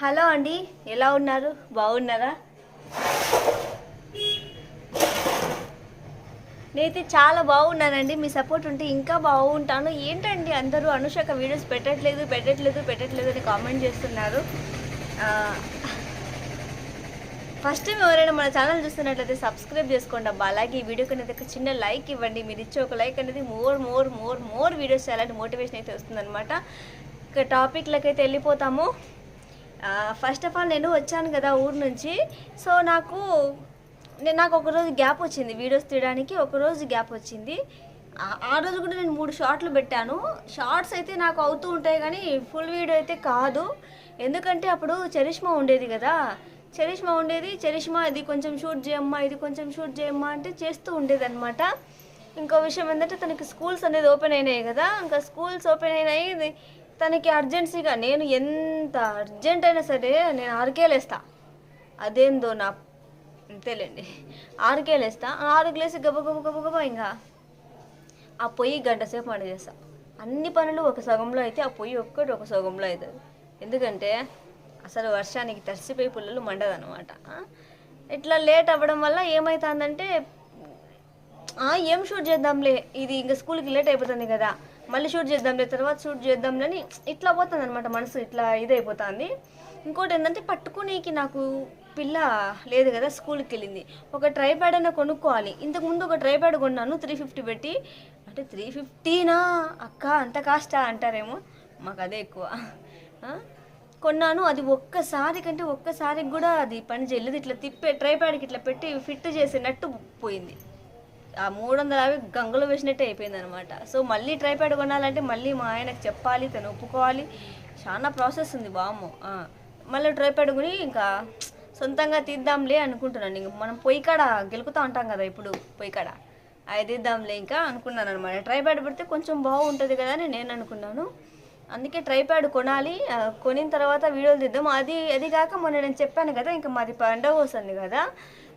Hello అండి ఎలా ఉన్నారు? బాగున్నారా? నేనైతే చాలా బాగున్నానండి మీ సపోర్ట్ ఉంటే ఇంకా బాగుంటాను. ఏంటండి అందరూ అనుషక వీడియోస్ పెట్టట్లేదు పెట్టట్లేదు పెట్టట్లేదు అని కామెంట్ చేస్తున్నారు. ఫస్ట్ టైం ఎవరైనా మన ఛానల్ చూస్తున్నట్లయితే సబ్స్క్రైబ్ చేసుకోండి అబ్బా. అలాగే ఈ వీడియోకి అనేది ఒక చిన్న లైక్ ఇవ్వండి. మీరు ఇచ్చే ఒక లైక్ అనేది more more more more videos చేయాలని మోటివేషన్ అయితే వస్తుందన్నమాట. ఇక టాపిక్లకైతే వెళ్ళిపోతాము. ఫస్ట్ ఆఫ్ ఆల్ నేను వచ్చాను కదా ఊరు నుంచి. సో నాకు నేను నాకు ఒకరోజు గ్యాప్ వచ్చింది వీడియోస్ తీయడానికి ఒక రోజు గ్యాప్ వచ్చింది. ఆ- రోజు కూడా నేను మూడు షార్ట్లు పెట్టాను. షార్ట్స్ అయితే నాకు అవుతూ ఉంటాయి కానీ ఫుల్ వీడియో అయితే కాదు. ఎందుకంటే అప్పుడు చరిష్మా ఉండేది కదా. చరిష్మా ఉండేది. చరిష్మా ఇది కొంచెం షూట్ చేయమ్మా ఇది కొంచెం షూట్ చేయమ్మా అంటే చేస్తూ ఉండేది అనమాట ఇంకో విషయం ఏంటంటే తనకి స్కూల్స్ అనేది ఓపెన్ అయినాయి కదా. ఇంకా స్కూల్స్ ఓపెన్ అయినాయి. తనకి అర్జెన్సీగా నేను ఎంత అర్జెంట్ అయినా సరే నేను ఆరుకేలేస్తా అదేందో నా అంతేలేండి ఆరుకేలేస్తా ఆరుకేలేసి గబ గబ గబ గబ ఇంకా ఆ పొయ్యి గంట సేపు వంట చేస్తా అన్ని పనులు ఒక సగంలో అయితే ఆ పొయ్యి ఒక్కటి ఒక సగంలో అవుతుంది ఎందుకంటే అసలు వర్షానికి తడిసిపోయి పుల్లలు మండదనమాట ఇట్లా లేట్ అవ్వడం వల్ల ఏమవుతుందంటే ఏం షూట్ చేద్దాంలే. ఇది ఇంకా స్కూల్కి లేట్ అయిపోతుంది కదా. మళ్ళీ షూట్ చేద్దాంలే తర్వాత షూట్ చేద్దాంలని ఇట్లా పోతుంది అనమాట మనసు ఇట్లా ఇదైపోతుంది. ఇంకోటి ఏంటంటే పట్టుకునేకి నాకు పిల్ల లేదు కదా స్కూల్కి వెళ్ళింది. ఒక ట్రైప్యాడ్ అయినా కొనుక్కోవాలి. ఇంతకుముందు ఒక ట్రైప్యాడ్ కొన్నాను త్రీ ఫిఫ్టీ పెట్టి. అంటే త్రీ ఫిఫ్టీనా అక్క అంత కాస్టా అంటారేమో. మాకు అదే ఎక్కువ. కొన్నాను అది ఒక్కసారి కంటే ఒక్కసారికి కూడా అది పని చేయలేదు. ఇట్లా తిప్పే ట్రైప్యాడ్కి ఇట్లా పెట్టి ఫిట్ చేసినట్టు పోయింది. ఆ మూడు వందల యాభై గంగలో వేసినట్టే అయిపోయింది అనమాట సో మళ్ళీ ట్రైప్యాడ్ కొనాలంటే మళ్ళీ మా ఆయనకు చెప్పాలి తను ఒప్పుకోవాలి. చాలా ప్రాసెస్ ఉంది బామ్మ మళ్ళీ ట్రైప్యాడ్ కొని ఇంకా సొంతంగా తీద్దాంలే అనుకుంటున్నాను. ఇంక మనం పొయ్యి కాడ గెలుకుతా ఉంటాం కదా ఇప్పుడు పొయ్యి కాడ. అది తీద్దాంలే ఇంకా అనుకున్నాను అనమాట ట్రైప్యాడ్ పెడితే కొంచెం బాగుంటుంది కదా అని నేను అనుకున్నాను. అందుకే ట్రైప్యాడ్ కొనాలి. కొనిన తర్వాత వీడియోలు తీద్దాం. అది అది కాక మొన్న నేను చెప్పాను కదా ఇంకా మాది పండగ వస్తుంది కదా.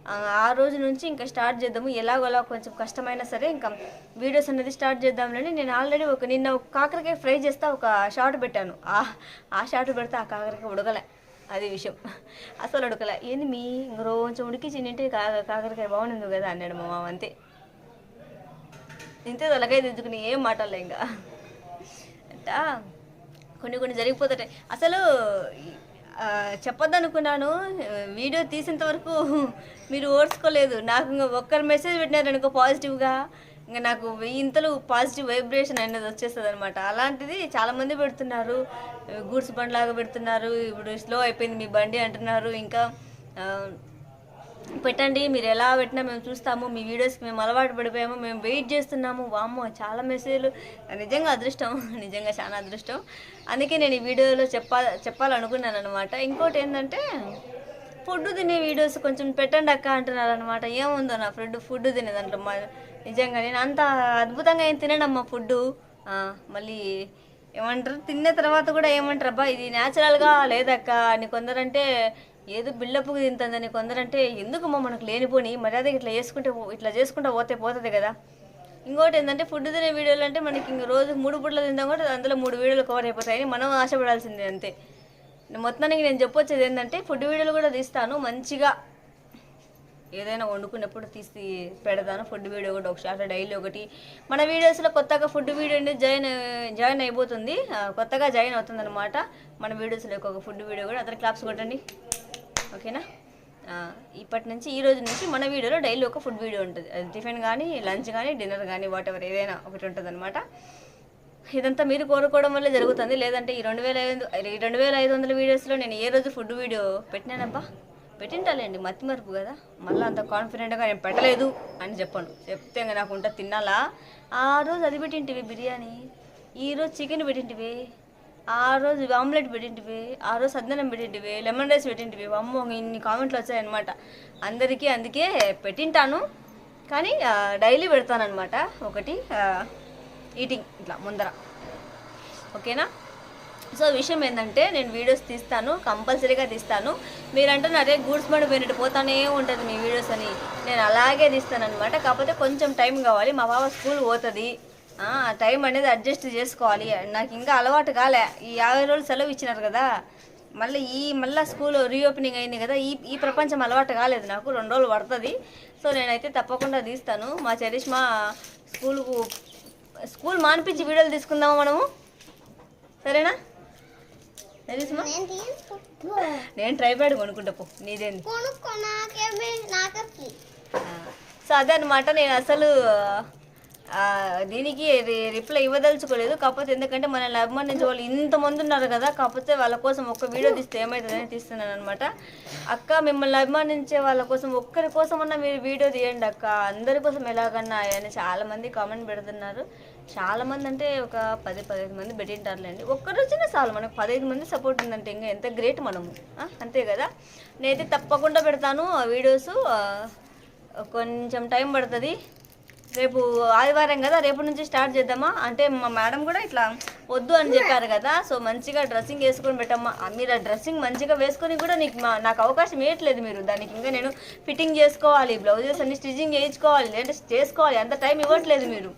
ఆ, రోజు నుంచి ఇంకా స్టార్ట్ చేద్దాము. ఎలాగోలా కొంచెం కష్టమైనా సరే ఇంకా వీడియోస్ అనేది స్టార్ట్ చేద్దాంలని నేను ఆల్రెడీ ఒక నిన్న ఒక కాకరకాయ ఫ్రై చేస్తా ఒక షార్ట్ పెట్టాను. ఆ ఆ షార్ట్ పెడితే ఆ కాకరకాయ ఉడకలే. అది విషయం. అసలు ఉడకలే. ఏంది మీ ఇంక రోజు ఉడికించి చిన్నింటే కాకరకాయ బాగుంది కదా అన్నాడు మా మామ అంతే. ఇంతే తలకాయ దిద్దుకుని ఏం మాటలే ఇంకా. అంట కొన్ని కొన్ని జరిగిపోతుంటాయి అసలు చెప్పొద్దనుకున్నాను. వీడియో తీసేంత వరకు మీరు ఓడ్చుకోలేదు నాకు ఇంకా ఒక్కరు మెసేజ్ పెట్టినారనుకో పాజిటివ్గా. ఇంకా నాకు ఇంతలో పాజిటివ్ వైబ్రేషన్ అనేది వచ్చేస్తుంది అనమాట అలాంటిది చాలామంది పెడుతున్నారు. గూడ్స్ బండ్లాగా పెడుతున్నారు. ఇప్పుడు స్లో అయిపోయింది మీ బండి అంటున్నారు. ఇంకా పెట్టండి మీరు ఎలా పెట్టినా మేము చూస్తాము మీ వీడియోస్కి మేము అలవాటు పడిపోయాము మేము వెయిట్ చేస్తున్నాము. వామ్మో చాలా మెసేజ్లు నిజంగా అదృష్టం నిజంగా చాలా అదృష్టం. అందుకే నేను ఈ వీడియోలో చెప్పా చెప్పాలనుకున్నాను అనమాట ఇంకోటి ఏంటంటే ఫుడ్ తినే వీడియోస్ కొంచెం పెట్టండి అక్క అంటున్నారు అనమాట ఏముందో నా ఫ్రెండ్ ఫుడ్ తినే దాంట్లో మా నిజంగా నేను అంత అద్భుతంగా ఏం తినడమ్మా ఫుడ్ మళ్ళీ ఏమంటారు? తిన్న తర్వాత కూడా ఏమంటారు అబ్బా ఇది న్యాచురల్గా లేదక్క అని కొందరంటే ఏదో బిల్డప్కి తింటుందని కొందరంటే ఎందుకమ్మా మనకు లేనిపోని మర్యాద ఇట్లా చేసుకుంటే ఇట్లా చేసుకుంటా పోతే పోతుంది కదా. ఇంకోటి ఏంటంటే ఫుడ్ తినే వీడియోలు అంటే మనకి ఇంక రోజు మూడు పుట్ల తిందాం కూడా అందులో మూడు వీడియోలు కవర్ అయిపోతాయని మనం ఆశపడాల్సిందే అంతే. మొత్తానికి నేను చెప్పొచ్చేది ఏంటంటే ఫుడ్ వీడియోలు కూడా తీస్తాను మంచిగా ఏదైనా వండుకున్నప్పుడు తీసి పెడతాను. ఫుడ్ వీడియో ఒకటి ఒక షార్ట్ డైలీ ఒకటి. మన వీడియోస్లో కొత్తగా ఫుడ్ వీడియో అనేది జాయిన్ జాయిన్ అయిపోతుంది. కొత్తగా జాయిన్ అవుతుంది అనమాట మన వీడియోస్లో ఒక ఫుడ్ వీడియో కూడా. అతని క్లాప్స్ కొట్టండి. ఓకేనా? ఇప్పటి నుంచి ఈ రోజు నుంచి మన వీడియోలో డైలీ ఒక ఫుడ్ వీడియో ఉంటుంది. టిఫిన్ కానీ లంచ్ కానీ డిన్నర్ కానీ వాట్ ఎవర్ ఏదైనా ఒకటి ఉంటుంది అనమాట ఇదంతా మీరు కోరుకోవడం వల్ల జరుగుతుంది. లేదంటే ఈ రెండు వేల ఐదు ఈ రెండు వేల ఐదు వందల వీడియోస్లో నేను ఏ రోజు ఫుడ్ వీడియో పెట్టినానబ్బా? పెట్టింటాలేండి మతి మరుపు కదా. మళ్ళీ అంత కాన్ఫిడెంట్గా నేను పెట్టలేదు అని చెప్పను. చెప్తే ఇంకా నాకు ఉంట తినాలా? ఆ రోజు అది పెట్టింటివి బిర్యానీ. ఈ రోజు చికెన్ పెట్టింటివి. ఆ రోజు ఆమ్లెట్ పెట్టింటివి ఆ రోజు సద్దనం పెట్టింటివి లెమన్ రైస్ పెట్టింటివి. అమ్మో ఇన్ని కామెంట్లు వచ్చాయన్నమాట. అందరికీ అందుకే పెట్టింటాను. కానీ డైలీ పెడతానమాట ఒకటి ఈటింగ్ ఇట్లా ముందర. ఓకేనా? సో విషయం ఏంటంటే నేను వీడియోస్ తీస్తాను కంపల్సరీగా తీస్తాను. మీరు అంటున్నారే గూడ్స్ బండి పోయినట్టు పోతానే ఉంటుంది మీ వీడియోస్ అని. నేను అలాగే తీస్తాను అనమాట కాకపోతే కొంచెం టైం కావాలి. మా బాబా స్కూల్ పోతుంది. టైం అనేది అడ్జస్ట్ చేసుకోవాలి. నాకు ఇంకా అలవాటు కాలే. ఈ యాభై రోజులు సెలవు ఇచ్చినారు కదా. మళ్ళీ ఈ మళ్ళీ స్కూల్ రీఓపెనింగ్ అయింది కదా. ఈ ఈ ప్రపంచం అలవాటు కాలేదు నాకు. రెండు రోజులు పడుతుంది. సో నేనైతే తప్పకుండా తీస్తాను. మా చరిష్మా స్కూల్కు స్కూల్ మానిపించి వీడియోలు తీసుకుందామా మనము? సరేనా? చరిష్మా? నేను నేను ట్రైపాడ్ కొనుక్కుంటా పో. నీదేంది? సో అదే అనమాట నేను అసలు దీనికి రిప్లై ఇవ్వదలుచుకోలేదు. కాకపోతే ఎందుకంటే మనల్ని అభిమానించే వాళ్ళు ఇంతమంది ఉన్నారు కదా కాకపోతే వాళ్ళ కోసం ఒక్క వీడియో తీస్తే ఏమవుతుందని తీస్తున్నాను అనమాట అక్క మిమ్మల్ని అభిమానించే వాళ్ళ కోసం ఒక్కరి కోసం అన్న మీరు వీడియో తీయండి అక్క. అందరి కోసం ఎలాగన్నా అని చాలామంది కామెంట్ పెడుతున్నారు. చాలామంది అంటే ఒక పది పదిహేను మంది పెట్టింటారులేండి. ఒక్కరు వచ్చినా చాలు మనకు పదిహేను మంది సపోర్ట్ ఉందంటే ఇంకా ఎంత గ్రేట్ మనము. అంతే కదా? నేనైతే తప్పకుండా పెడతాను ఆ వీడియోస్ కొంచెం టైం పడుతుంది. రేపు ఆదివారం కదా రేపు నుంచి స్టార్ట్ చేద్దామా? అంటే మా మేడం కూడా ఇట్లా వద్దు అని చెప్పారు కదా సో మంచిగా డ్రెస్సింగ్ వేసుకొని పెట్టమ్మా. మీరు ఆ డ్రెస్సింగ్ మంచిగా వేసుకొని కూడా నీకు మా నాకు అవకాశం ఇవ్వట్లేదు మీరు. దానికి ఇంకా నేను ఫిట్టింగ్ చేసుకోవాలి బ్లౌజెస్ అన్ని స్టిచ్చింగ్ చేయించుకోవాలి అంటే చేసుకోవాలి అంత టైం ఇవ్వట్లేదు మీరు.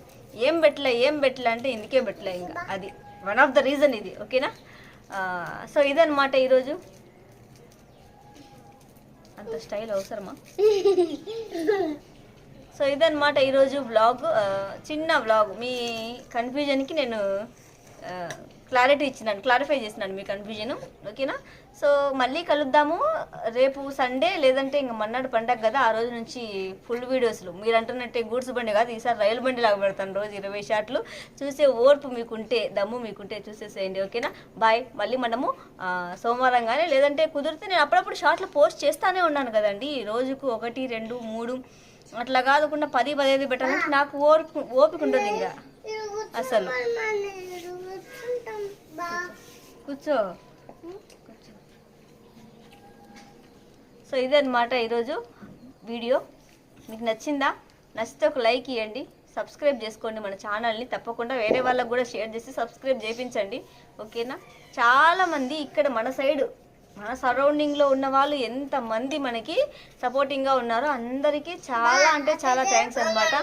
ఏం పెట్టలే ఏం పెట్టలే అంటే ఇందుకే పెట్టలే ఇంకా. అది వన్ ఆఫ్ ద రీజన్ ఇది ఓకేనా? సో ఇదనమాట ఈరోజు. అంత స్టైల్ అవసరమా? సో ఇదన్నమాట ఈరోజు వ్లాగ్ చిన్న వ్లాగ్ మీ కన్ఫ్యూజన్కి నేను క్లారిటీ ఇచ్చినాను క్లారిఫై చేసినాను మీ కన్ఫ్యూజన్ ఓకేనా సో మళ్ళీ కలుద్దాము. రేపు సండే లేదంటే ఇంక మన్నాడు పండగ కదా ఆ రోజు నుంచి ఫుల్ వీడియోస్లు మీరు అంటున్నట్టే గూడ్స్ బండి కాదు ఈసారి రైలు బండి లాగా పెడతాను రోజు ఇరవై షాట్లు. చూసే ఓర్పు మీకుంటే దమ్ము మీకుంటే చూసేసేయండి. ఓకేనా బాయ్ మళ్ళీ మనము సోమవారం కానీ లేదంటే కుదిరితే నేను అప్పుడప్పుడు షార్ట్లు పోస్ట్ చేస్తానే ఉన్నాను కదండి. రోజుకు ఒకటి రెండు మూడు అట్లా కాదకుండా పది పదిహేను పెట్టాలంటే నాకు ఓర్పు ఓపిక ఉంటుంది ఇంకా. అసలు. కూర్చో. కూర్చో సో ఇదే అనమాట ఈరోజు వీడియో. మీకు నచ్చిందా? నచ్చితే ఒక లైక్ ఇవ్వండి సబ్స్క్రైబ్ చేసుకోండి మన ఛానల్ని. తప్పకుండా వేరే వాళ్ళకు కూడా షేర్ చేసి సబ్స్క్రైబ్ చేయించండి. ఓకేనా? చాలామంది ఇక్కడ మన సైడ్ మన సరౌండింగ్లో ఉన్న వాళ్ళు ఎంతమంది మనకి సపోర్టింగ్గా ఉన్నారో అందరికీ చాలా అంటే చాలా థ్యాంక్స్ అనమాట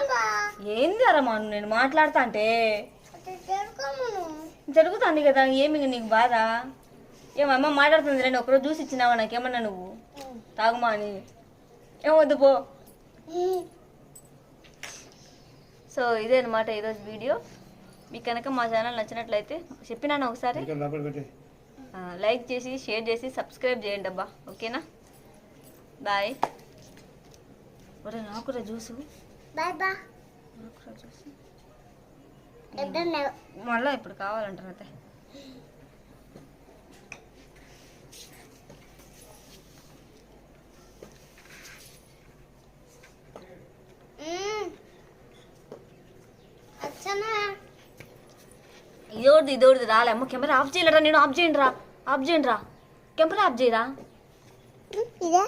ఏంది అరమా నేను మాట్లాడతా అంటే? జరుగుతుంది కదా ఏమి నీకు బాధ? ఏమమ్మ మాట్లాడుతుంది రండి ఒకరోజు చూసి ఇచ్చినావా నాకేమన్నా నువ్వు? తాగుమా అని. ఏమొద్దు పో. సో ఇదే అనమాట ఈరోజు వీడియో. మీకు కనుక మా ఛానల్ నచ్చినట్లయితే చెప్పినాను ఒకసారి? లైక్ చేసి షేర్ చేసి సబ్స్క్రైబ్ చేయండి అబ్బా. ఓకేనా? బాయ్. ఒరే నాకురా జ్యూసు. బాయ్ బా. నాకురా జ్యూసు. మళ్ళీ ఇప్పుడు కావాలంటారు అయితే. ఇదోడిది ఇదోడిది రాలే. అమ్మ కెమెరా ఆఫ్ చేయలేరా? నేను ఆఫ్ చేయండి రా ఆఫ్ చేయండి రా కెమెరా ఆఫ్ చేయరా? ఇదే.